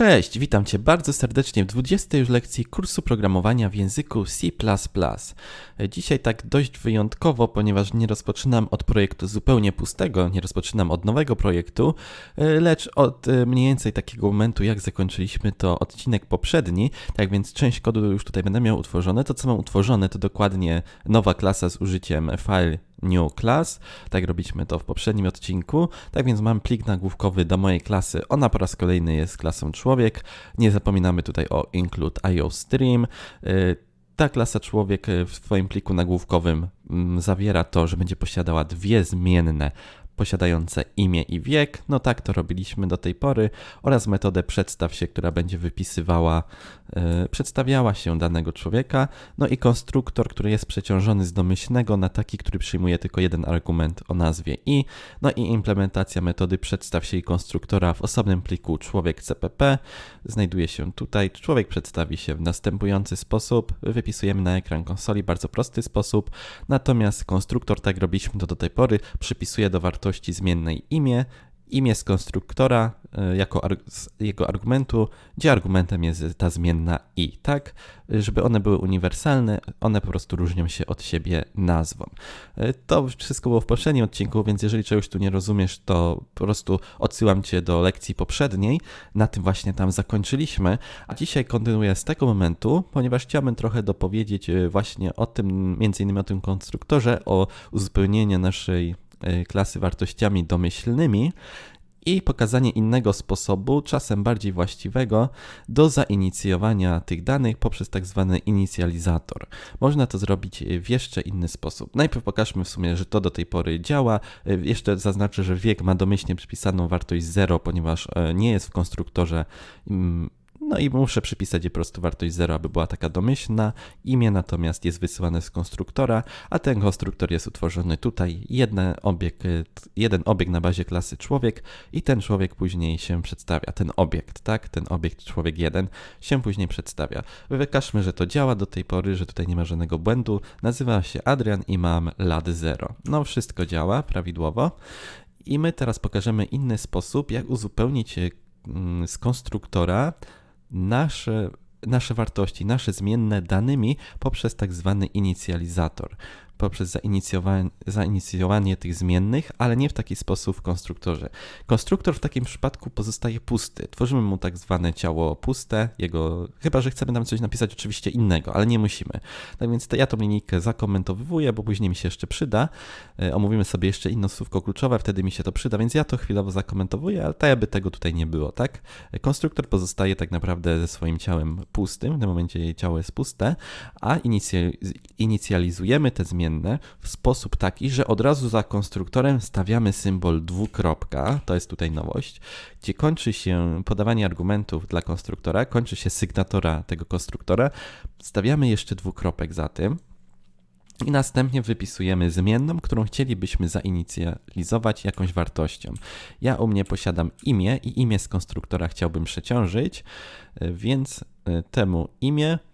Cześć, witam Cię bardzo serdecznie w 20 już lekcji kursu programowania w języku C. Dzisiaj tak dość wyjątkowo, ponieważ nie rozpoczynam od projektu zupełnie pustego, nie rozpoczynam od nowego projektu, lecz od e, mniej więcej takiego momentu, jak zakończyliśmy to odcinek poprzedni. Tak więc część kodu już tutaj będę miał utworzone. To, co mam utworzone, to dokładnie nowa klasa z użyciem file new class. Tak robiliśmy to w poprzednim odcinku. Tak więc mam plik nagłówkowy do mojej klasy. Ona po raz kolejny jest klasą człowiek. Nie zapominamy tutaj o include IOStream. Y, ta klasa człowiek w swoim pliku nagłówkowym mm, zawiera to, że będzie posiadała dwie zmienne posiadające imię i wiek, no tak to robiliśmy do tej pory, oraz metodę przedstaw się, która będzie wypisywała, przedstawiała się danego człowieka, no i konstruktor, który jest przeciążony z domyślnego na taki, który przyjmuje tylko jeden argument o nazwie i, no i implementacja metody przedstaw się i konstruktora w osobnym pliku człowiek CPP znajduje się tutaj. Człowiek przedstawi się w następujący sposób, wypisujemy na ekran konsoli, bardzo prosty sposób, natomiast konstruktor, tak robiliśmy to do tej pory, przypisuje do wartości zmiennej imię, imię z konstruktora e, jako jego argumentu, gdzie argumentem jest ta zmienna i, tak? Żeby one były uniwersalne, one po prostu różnią się od siebie nazwą. E, to wszystko było w poprzednim odcinku, więc jeżeli czegoś tu nie rozumiesz, to po prostu odsyłam cię do lekcji poprzedniej. Na tym właśnie tam zakończyliśmy, a dzisiaj kontynuuję z tego momentu, ponieważ chciałbym trochę dopowiedzieć e, właśnie o tym, między innymi o tym konstruktorze, o uzupełnieniu naszej klasy wartościami domyślnymi i pokazanie innego sposobu, czasem bardziej właściwego, do zainicjowania tych danych poprzez tak zwany inicjalizator. Można to zrobić w jeszcze inny sposób. Najpierw pokażmy w sumie, że to do tej pory działa. Jeszcze zaznaczę, że wiek ma domyślnie przypisaną wartość 0, ponieważ y, nie jest w konstruktorze mm, no i muszę przypisać po prostu wartość 0, aby była taka domyślna. Imię natomiast jest wysyłane z konstruktora, a ten konstruktor jest utworzony tutaj. Jeden obiekt, jeden obiekt na bazie klasy człowiek i ten człowiek później się przedstawia. Ten obiekt, tak? Ten obiekt człowiek 1 się później przedstawia. Wykażmy, że to działa do tej pory, że tutaj nie ma żadnego błędu. Nazywa się Adrian i mam lat 0. No wszystko działa prawidłowo. I my teraz pokażemy inny sposób, jak uzupełnić mm, z konstruktora nasze, nasze wartości, nasze zmienne danymi poprzez tak zwany inicjalizator poprzez zainicjowanie, zainicjowanie tych zmiennych, ale nie w taki sposób w konstruktorze. Konstruktor w takim przypadku pozostaje pusty. Tworzymy mu tak zwane ciało puste, jego, chyba że chcemy tam coś napisać oczywiście innego, ale nie musimy. Tak więc to ja tą linijkę zakomentowuję, bo później mi się jeszcze przyda. E, omówimy sobie jeszcze inne słówko kluczowe, wtedy mi się to przyda, więc ja to chwilowo zakomentowuję, ale tak jakby tego tutaj nie było, tak? E, konstruktor pozostaje tak naprawdę ze swoim ciałem pustym, w tym momencie jej ciało jest puste, a inicjalizujemy te zmiany w sposób taki, że od razu za konstruktorem stawiamy symbol dwukropka, to jest tutaj nowość, gdzie kończy się podawanie argumentów dla konstruktora, kończy się sygnatora tego konstruktora, stawiamy jeszcze dwukropek za tym, i następnie wypisujemy zmienną, którą chcielibyśmy zainicjalizować jakąś wartością. Ja u mnie posiadam imię i imię z konstruktora chciałbym przeciążyć, więc e, temu imię E,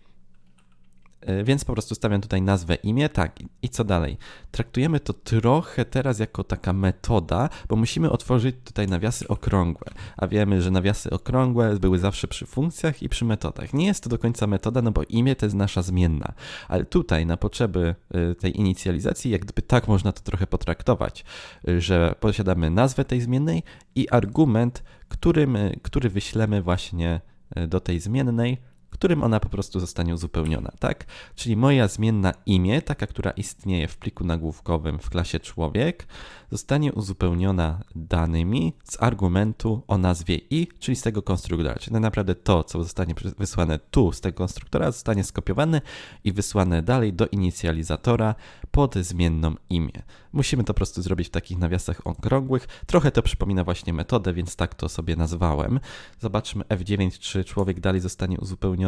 więc po prostu stawiam tutaj nazwę, imię, tak. I co dalej? Traktujemy to trochę teraz jako taka metoda, bo musimy otworzyć tutaj nawiasy okrągłe. A wiemy, że nawiasy okrągłe były zawsze przy funkcjach i przy metodach. Nie jest to do końca metoda, no bo imię to jest nasza zmienna. Ale tutaj na potrzeby e, tej inicjalizacji, jak gdyby tak można to trochę potraktować, e, że posiadamy nazwę tej zmiennej i argument, którym, który wyślemy właśnie do tej zmiennej, którym ona po prostu zostanie uzupełniona, tak? Czyli moja zmienna imię, taka, która istnieje w pliku nagłówkowym w klasie człowiek, zostanie uzupełniona danymi z argumentu o nazwie i, czyli z tego konstruktora. Czyli tak naprawdę to, co zostanie wysłane tu z tego konstruktora, zostanie skopiowane i wysłane dalej do inicjalizatora pod zmienną imię. Musimy to po prostu zrobić w takich nawiasach okrągłych. Trochę to przypomina właśnie metodę, więc tak to sobie nazwałem. Zobaczmy F9, czy człowiek dalej zostanie uzupełniony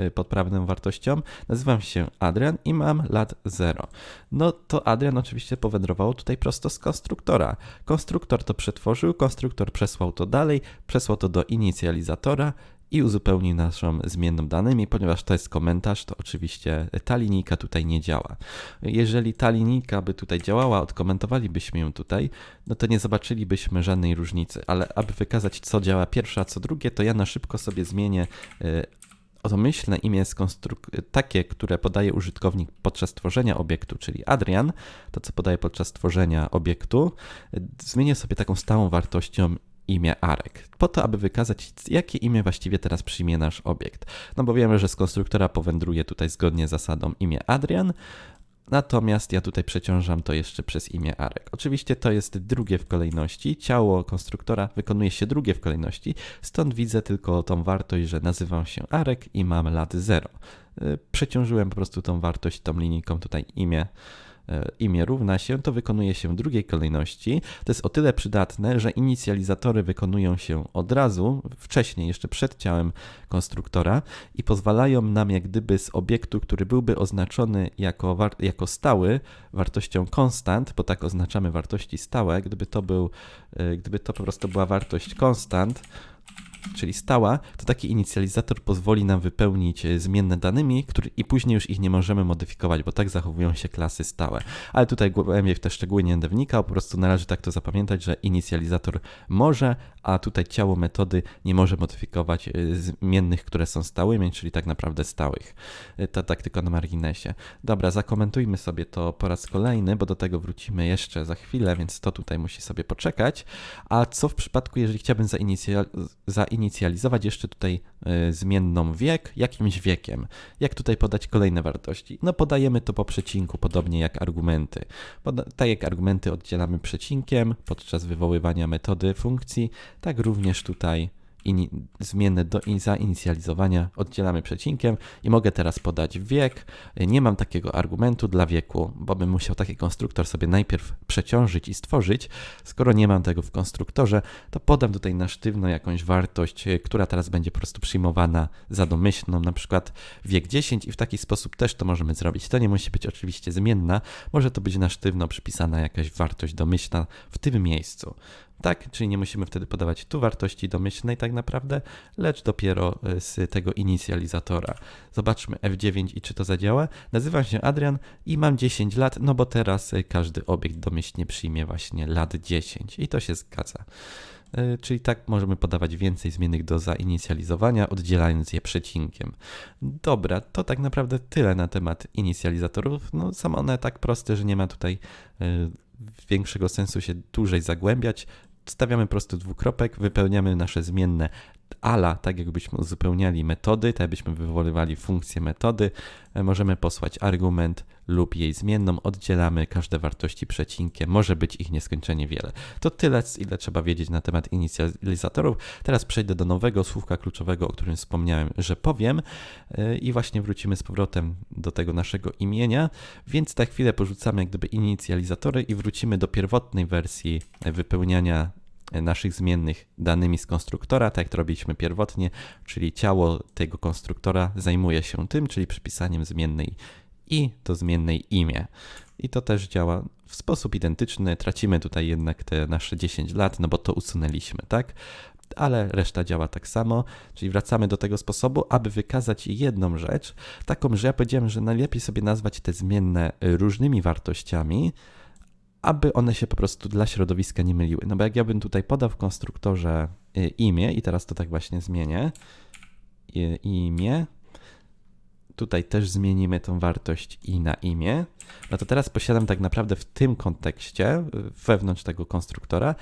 y, pod prawną wartością. Nazywam się Adrian i mam lat 0. No to Adrian oczywiście powędrował tutaj prosto z konstruktora. Konstruktor to przetworzył, konstruktor przesłał to dalej, przesłał to do inicjalizatora i uzupełni naszą zmienną danymi, ponieważ to jest komentarz, to oczywiście ta linijka tutaj nie działa. Jeżeli ta linijka by tutaj działała, odkomentowalibyśmy ją tutaj, no to nie zobaczylibyśmy żadnej różnicy, ale aby wykazać co działa pierwsze, a co drugie, to ja na szybko sobie zmienię y, domyślne imię takie, które podaje użytkownik podczas tworzenia obiektu, czyli Adrian, to co podaje podczas tworzenia obiektu, zmienię sobie taką stałą wartością imię Arek, po to, aby wykazać, jakie imię właściwie teraz przyjmie nasz obiekt. No bo wiemy, że z konstruktora powędruje tutaj zgodnie z zasadą imię Adrian, Natomiast ja tutaj przeciążam to jeszcze przez imię Arek. Oczywiście to jest drugie w kolejności. Ciało konstruktora wykonuje się drugie w kolejności, stąd widzę tylko tą wartość, że nazywam się Arek i mam lat 0. Y, przeciążyłem po prostu tą wartość tą linijką tutaj imię imię równa się, to wykonuje się w drugiej kolejności. To jest o tyle przydatne, że inicjalizatory wykonują się od razu, wcześniej, jeszcze przed ciałem konstruktora i pozwalają nam jak gdyby z obiektu, który byłby oznaczony jako, jako stały wartością konstant, bo tak oznaczamy wartości stałe, gdyby to był, e, gdyby to po prostu była wartość konstant, czyli stała, to taki inicjalizator pozwoli nam wypełnić e, zmienne danymi, który, i później już ich nie możemy modyfikować, bo tak zachowują się klasy stałe. Ale tutaj głębiej w te szczegóły nie będę wnikał, po prostu należy tak to zapamiętać, że inicjalizator może, a tutaj ciało metody nie może modyfikować e, zmiennych, które są stałymi, czyli tak naprawdę stałych. E, to tak tylko na marginesie. Dobra, zakomentujmy sobie to po raz kolejny, bo do tego wrócimy jeszcze za chwilę, więc to tutaj musi sobie poczekać. A co w przypadku, jeżeli chciałbym zainicjalizować inicjalizować jeszcze tutaj y, zmienną wiek jakimś wiekiem. Jak tutaj podać kolejne wartości? No podajemy to po przecinku, podobnie jak argumenty. Tak jak argumenty oddzielamy przecinkiem podczas wywoływania metody funkcji, tak również tutaj ini, zmienne do zainicjalizowania oddzielamy przecinkiem i mogę teraz podać wiek. Nie mam takiego argumentu dla wieku, bo bym musiał taki konstruktor sobie najpierw przeciążyć i stworzyć. Skoro nie mam tego w konstruktorze, to podam tutaj na sztywno jakąś wartość, e, która teraz będzie po prostu przyjmowana za domyślną, na przykład wiek 10 i w taki sposób też to możemy zrobić. To nie musi być oczywiście zmienna, może to być na sztywno przypisana jakaś wartość domyślna w tym miejscu. Tak, czyli nie musimy wtedy podawać tu wartości domyślnej tak naprawdę, lecz dopiero e, z tego inicjalizatora. Zobaczmy F9 i czy to zadziała. Nazywam się Adrian i mam 10 lat, no bo teraz e, każdy obiekt domyślnie przyjmie właśnie lat 10 i to się zgadza. E, czyli tak możemy podawać więcej zmiennych do zainicjalizowania, oddzielając je przecinkiem. Dobra, to tak naprawdę tyle na temat inicjalizatorów. No, są one tak proste, że nie ma tutaj większego sensu się dłużej zagłębiać stawiamy prosto dwukropek, wypełniamy nasze zmienne ala, tak jakbyśmy uzupełniali metody, tak jakbyśmy wywoływali funkcję metody, e, możemy posłać argument lub jej zmienną, oddzielamy każde wartości przecinkiem, może być ich nieskończenie wiele. To tyle, ile trzeba wiedzieć na temat inicjalizatorów. Teraz przejdę do nowego słówka kluczowego, o którym wspomniałem, że powiem e, i właśnie wrócimy z powrotem do tego naszego imienia, więc na chwilę porzucamy jak gdyby inicjalizatory i wrócimy do pierwotnej wersji wypełniania naszych zmiennych danymi z konstruktora, tak jak to robiliśmy pierwotnie, czyli ciało tego konstruktora zajmuje się tym, czyli przypisaniem zmiennej i do zmiennej imię. I to też działa w sposób identyczny. Tracimy tutaj jednak te nasze 10 lat, no bo to usunęliśmy, tak? ale reszta działa tak samo, czyli wracamy do tego sposobu, aby wykazać jedną rzecz, taką, że ja powiedziałem, że najlepiej sobie nazwać te zmienne różnymi wartościami, aby one się po prostu dla środowiska nie myliły. No bo jak ja bym tutaj podał w konstruktorze y, imię i teraz to tak właśnie zmienię, imię, tutaj też zmienimy tą wartość i na imię, no to teraz posiadam tak naprawdę w tym kontekście, wewnątrz tego konstruktora,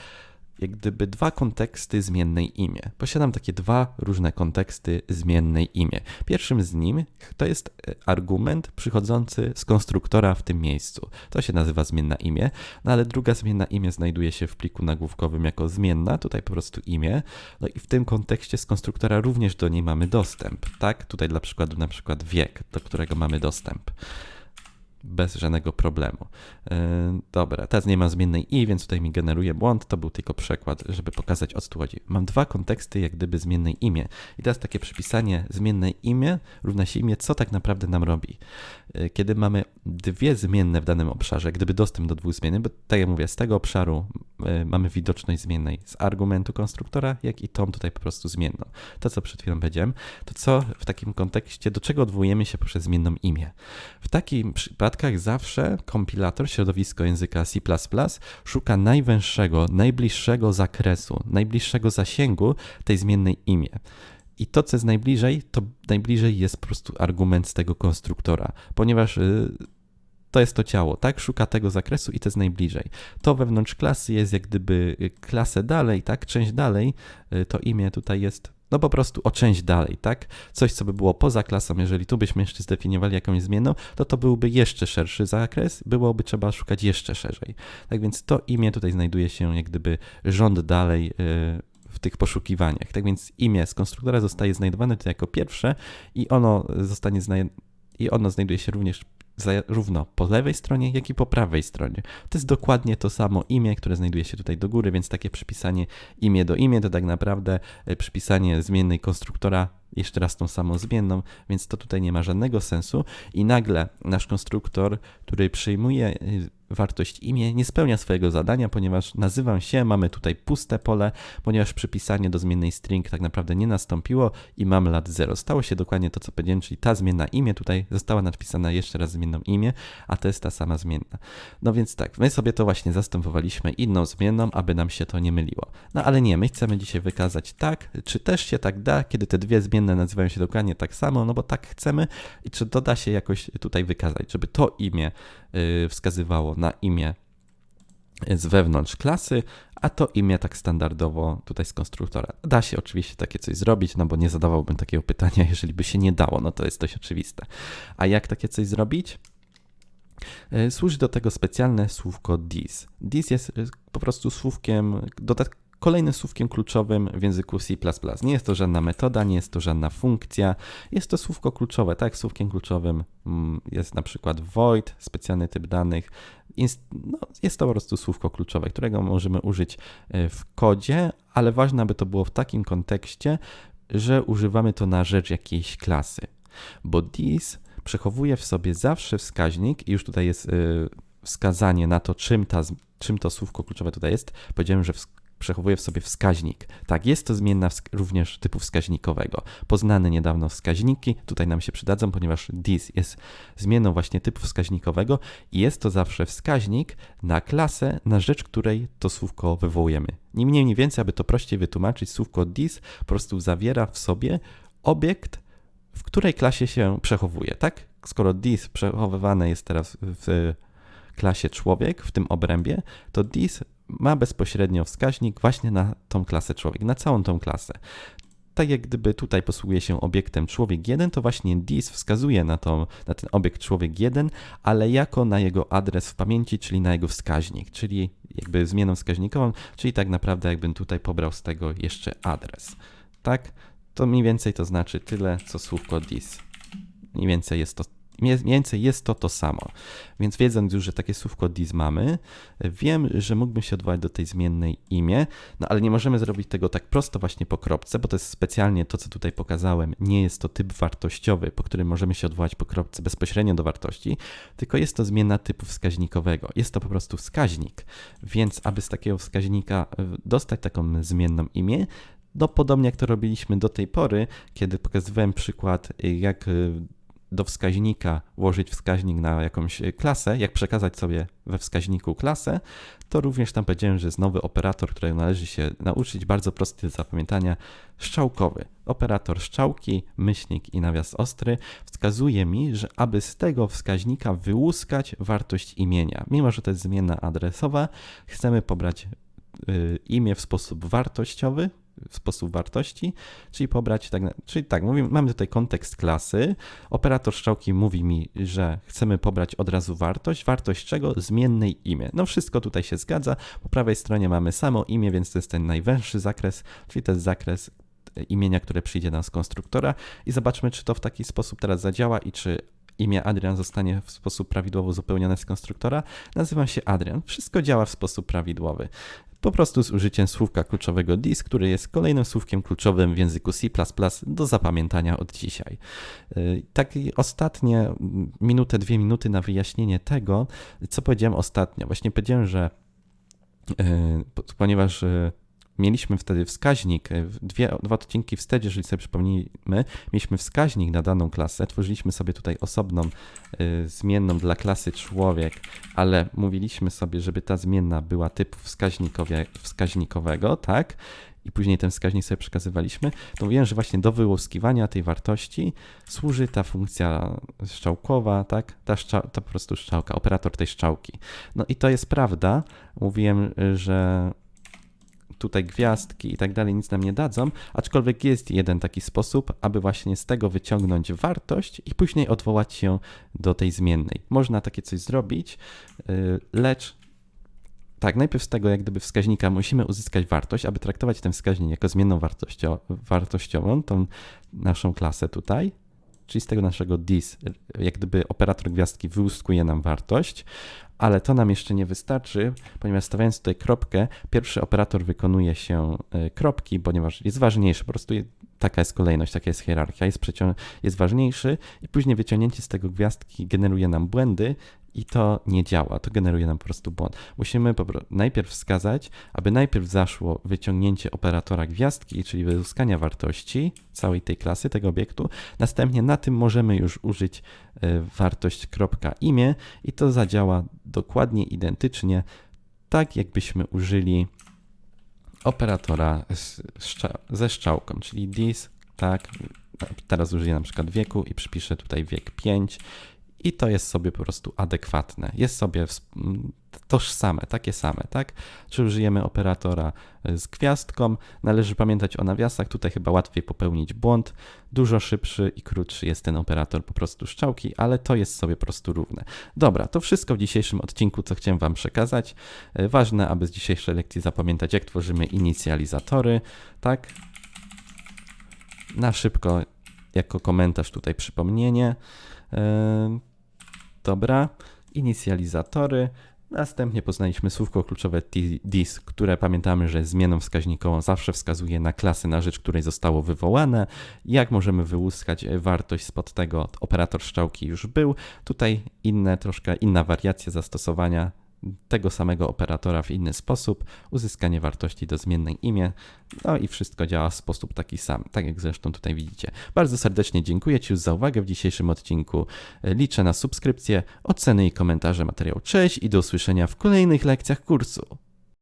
jak gdyby dwa konteksty zmiennej imię. Posiadam takie dwa różne konteksty zmiennej imię. Pierwszym z nim to jest e, argument przychodzący z konstruktora w tym miejscu. To się nazywa zmienna imię, no ale druga zmienna imię znajduje się w pliku nagłówkowym jako zmienna, tutaj po prostu imię. No i w tym kontekście z konstruktora również do niej mamy dostęp, tak? Tutaj dla przykładu na przykład wiek, do którego mamy dostęp. Bez żadnego problemu. Yy, dobra, teraz nie ma zmiennej i, więc tutaj mi generuje błąd. To był tylko przekład, żeby pokazać o co tu chodzi. Mam dwa konteksty, jak gdyby zmiennej imię. I teraz takie przypisanie zmiennej imię równa się imię, co tak naprawdę nam robi. Yy, kiedy mamy dwie zmienne w danym obszarze, gdyby dostęp do dwóch zmiennych, bo tak jak mówię, z tego obszaru yy, mamy widoczność zmiennej z argumentu konstruktora, jak i tą tutaj po prostu zmienną. To, co przed chwilą powiedziałem, to co w takim kontekście, do czego odwołujemy się poprzez zmienną imię. W takim przypadkach zawsze kompilator, środowisko języka C++ szuka najwęższego, najbliższego zakresu, najbliższego zasięgu tej zmiennej imię. I to, co jest najbliżej, to najbliżej jest po prostu argument z tego konstruktora, ponieważ y, to jest to ciało, tak? Szuka tego zakresu i to jest najbliżej. To wewnątrz klasy jest jak gdyby y, klasę dalej, tak? Część dalej, y, to imię tutaj jest no po prostu o część dalej, tak? Coś, co by było poza klasą, jeżeli tu byśmy jeszcze zdefiniowali jakąś zmienną, to to byłby jeszcze szerszy zakres, byłoby trzeba szukać jeszcze szerzej. Tak więc to imię tutaj znajduje się jak gdyby rząd dalej yy, w tych poszukiwaniach. Tak więc imię z konstruktora zostaje znajdowane tutaj jako pierwsze i ono zostanie znaj- i ono znajduje się również zarówno po lewej stronie, jak i po prawej stronie. To jest dokładnie to samo imię, które znajduje się tutaj do góry, więc takie przypisanie imię do imię to tak naprawdę e, przypisanie zmiennej konstruktora jeszcze raz tą samą zmienną, więc to tutaj nie ma żadnego sensu i nagle nasz konstruktor, który przyjmuje e, wartość imię nie spełnia swojego zadania, ponieważ nazywam się, mamy tutaj puste pole, ponieważ przypisanie do zmiennej string tak naprawdę nie nastąpiło i mamy lat 0. Stało się dokładnie to, co powiedziałem, czyli ta zmienna imię tutaj została napisana jeszcze raz zmienną imię, a to jest ta sama zmienna. No więc tak, my sobie to właśnie zastępowaliśmy inną zmienną, aby nam się to nie myliło. No ale nie, my chcemy dzisiaj wykazać tak, czy też się tak da, kiedy te dwie zmienne nazywają się dokładnie tak samo, no bo tak chcemy i czy to da się jakoś tutaj wykazać, żeby to imię yy, na imię z wewnątrz klasy, a to imię tak standardowo tutaj z konstruktora. Da się oczywiście takie coś zrobić, no bo nie zadawałbym takiego pytania, jeżeli by się nie dało, no to jest dość oczywiste. A jak takie coś zrobić? E, służy do tego specjalne słówko this. This jest e, po prostu słówkiem, kolejnym słówkiem kluczowym w języku C++. Nie jest to żadna metoda, nie jest to żadna funkcja, jest to słówko kluczowe. Tak, słówkiem kluczowym mm, jest na przykład void, specjalny typ danych. Jest, no, jest to po prostu słówko kluczowe, którego możemy użyć e, w kodzie, ale ważne, aby to było w takim kontekście, że używamy to na rzecz jakiejś klasy. Bo this przechowuje w sobie zawsze wskaźnik, i już tutaj jest y, wskazanie na to, czym, ta, czym to słówko kluczowe tutaj jest. Powiedziałem, że przechowuje w sobie wskaźnik. Tak, jest to zmienna również typu wskaźnikowego. Poznane niedawno wskaźniki tutaj nam się przydadzą, ponieważ this jest zmienną właśnie typu wskaźnikowego i jest to zawsze wskaźnik na klasę, na rzecz której to słówko wywołujemy. Ni mniej, ni więcej, aby to prościej wytłumaczyć, słówko this po prostu zawiera w sobie obiekt, w której klasie się przechowuje, tak? Skoro this przechowywane jest teraz w klasie człowiek, w tym obrębie, to this ma bezpośrednio wskaźnik właśnie na tą klasę człowiek, na całą tą klasę. Tak jak gdyby tutaj posługuje się obiektem człowiek 1, to właśnie this wskazuje na, to, na ten obiekt człowiek 1, ale jako na jego adres w pamięci, czyli na jego wskaźnik, czyli jakby zmianą wskaźnikową, czyli tak naprawdę jakbym tutaj pobrał z tego jeszcze adres. Tak? To mniej więcej to znaczy tyle, co słówko this. Mniej więcej jest to Mniej więcej jest to to samo. Więc wiedząc już, że takie słówko this mamy, wiem, że mógłbym się odwołać do tej zmiennej imię, no ale nie możemy zrobić tego tak prosto właśnie po kropce, bo to jest specjalnie to, co tutaj pokazałem. Nie jest to typ wartościowy, po którym możemy się odwołać po kropce bezpośrednio do wartości, tylko jest to zmiana typu wskaźnikowego. Jest to po prostu wskaźnik. Więc aby z takiego wskaźnika e, dostać taką zmienną imię, no podobnie jak to robiliśmy do tej pory, kiedy pokazywałem przykład, jak e, do wskaźnika włożyć wskaźnik na jakąś klasę, jak przekazać sobie we wskaźniku klasę, to również tam powiedziałem, że jest nowy operator, którego należy się nauczyć, bardzo prosty do zapamiętania, strzałkowy. Operator strzałki, myślnik i nawias ostry wskazuje mi, że aby z tego wskaźnika wyłuskać wartość imienia. Mimo, że to jest zmienna adresowa, chcemy pobrać y, imię w sposób wartościowy, sposób wartości, czyli pobrać, tak, czyli tak, mówimy, mamy tutaj kontekst klasy, operator strzałki mówi mi, że chcemy pobrać od razu wartość, wartość czego? Zmiennej imię. No wszystko tutaj się zgadza, po prawej stronie mamy samo imię, więc to jest ten najwęższy zakres, czyli to jest zakres imienia, które przyjdzie nam z konstruktora i zobaczmy, czy to w taki sposób teraz zadziała i czy imię Adrian zostanie w sposób prawidłowo uzupełnione z konstruktora, nazywam się Adrian. Wszystko działa w sposób prawidłowy. Po prostu z użyciem słówka kluczowego this, który jest kolejnym słówkiem kluczowym w języku C++ do zapamiętania od dzisiaj. Yy, Tak ostatnie mm, minutę, dwie minuty na wyjaśnienie tego, co powiedziałem ostatnio. Właśnie powiedziałem, że po- ponieważ yy, mieliśmy wtedy wskaźnik, w dwie, dwa odcinki wstecz, jeżeli sobie przypomnimy, mieliśmy wskaźnik na daną klasę, tworzyliśmy sobie tutaj osobną yy, zmienną dla klasy człowiek, ale mówiliśmy sobie, żeby ta zmienna była typu wskaźnikowego, tak? I później ten wskaźnik sobie przekazywaliśmy, to mówiłem, że właśnie do wyłuskiwania tej wartości służy ta funkcja strzałkowa, tak? Ta, szcza, to po prostu strzałka, operator tej strzałki. No i to jest prawda. Mówiłem, y, że tutaj gwiazdki i tak dalej nic nam nie dadzą, aczkolwiek jest jeden taki sposób, aby właśnie z tego wyciągnąć wartość i później odwołać się do tej zmiennej. Można takie coś zrobić, y, lecz tak, najpierw z tego jak gdyby wskaźnika musimy uzyskać wartość, aby traktować ten wskaźnik jako zmienną wartościo, wartościową, tą naszą klasę tutaj, czyli z tego naszego dis, jak gdyby operator gwiazdki wyłuskuje nam wartość, ale to nam jeszcze nie wystarczy, ponieważ stawiając tutaj kropkę, pierwszy operator wykonuje się e, kropki, ponieważ jest ważniejszy, po prostu taka jest kolejność, taka jest hierarchia, jest, przecią- jest ważniejszy i później wyciągnięcie z tego gwiazdki generuje nam błędy i to nie działa, to generuje nam po prostu błąd. Musimy najpierw wskazać, aby najpierw zaszło wyciągnięcie operatora gwiazdki, czyli wyłuskania wartości całej tej klasy, tego obiektu. Następnie na tym możemy już użyć e, wartość imię i to zadziała dokładnie identycznie, tak jakbyśmy użyli operatora szcza- ze strzałką, czyli this, tak, teraz użyję na przykład wieku i przypiszę tutaj wiek 5 i to jest sobie po prostu adekwatne, jest sobie tożsame, takie same, tak? Czy użyjemy operatora y, z gwiazdką, należy pamiętać o nawiasach, tutaj chyba łatwiej popełnić błąd, dużo szybszy i krótszy jest ten operator po prostu strzałki, ale to jest sobie po prostu równe. Dobra, to wszystko w dzisiejszym odcinku, co chciałem Wam przekazać. Y, Ważne, aby z dzisiejszej lekcji zapamiętać, jak tworzymy inicjalizatory, tak? Na szybko, jako komentarz tutaj przypomnienie. Dobra, inicjalizatory. Następnie poznaliśmy słówko kluczowe this, które pamiętamy, że zmianą wskaźnikową zawsze wskazuje na klasę, na rzecz której zostało wywołane. Jak możemy wyłuskać e, wartość spod tego, operator strzałki już był. Tutaj inne, troszkę inna wariacja zastosowania tego samego operatora w inny sposób, uzyskanie wartości do zmiennej imię, no i wszystko działa w sposób taki sam, tak jak zresztą tutaj widzicie. Bardzo serdecznie dziękuję Ci już za uwagę w dzisiejszym odcinku. Liczę na subskrypcję, oceny i komentarze materiału. Cześć i do usłyszenia w kolejnych lekcjach kursu.